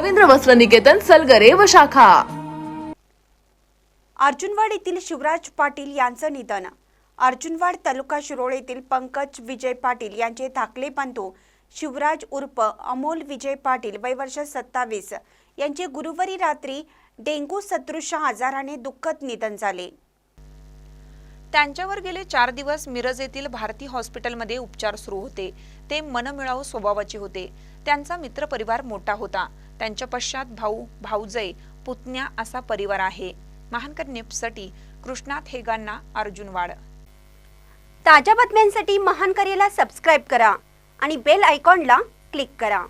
रवींद्र वस्त्र निकेतन सलगरे व शाखा. अर्जुनवाड येथील शिवराज पाटील यांचं निधन. अर्जुनवाड तालुका शिरोळ येथील पंकज विजय पाटील यांचे धाकले बंधू शिवराज उर्फ अमोल विजय पाटील वय वर्ष सत्तावीस. यांचे गुरुवारी रात्री डेंग्यू सदृश आजाराने दुःखद निधन झाले. त्यांच्यावर गेले चार दिवस मिरज येथील भारती हॉस्पिटलमध्ये उपचार सुरू होते. ते मनमिळावू स्वभावाचे होते. त्यांचा मित्रपरिवार मोठा होता. त्यांच्या पश्चात भाऊ भाऊजय पुतण्या असा परिवार आहे. महानकर नेपसाठी कृष्णात हेगांना अर्जुनवाड ताज्या बातम्यांसाठी महानकरेला सबस्क्राईब करा आणि बेल आयकॉनला क्लिक करा.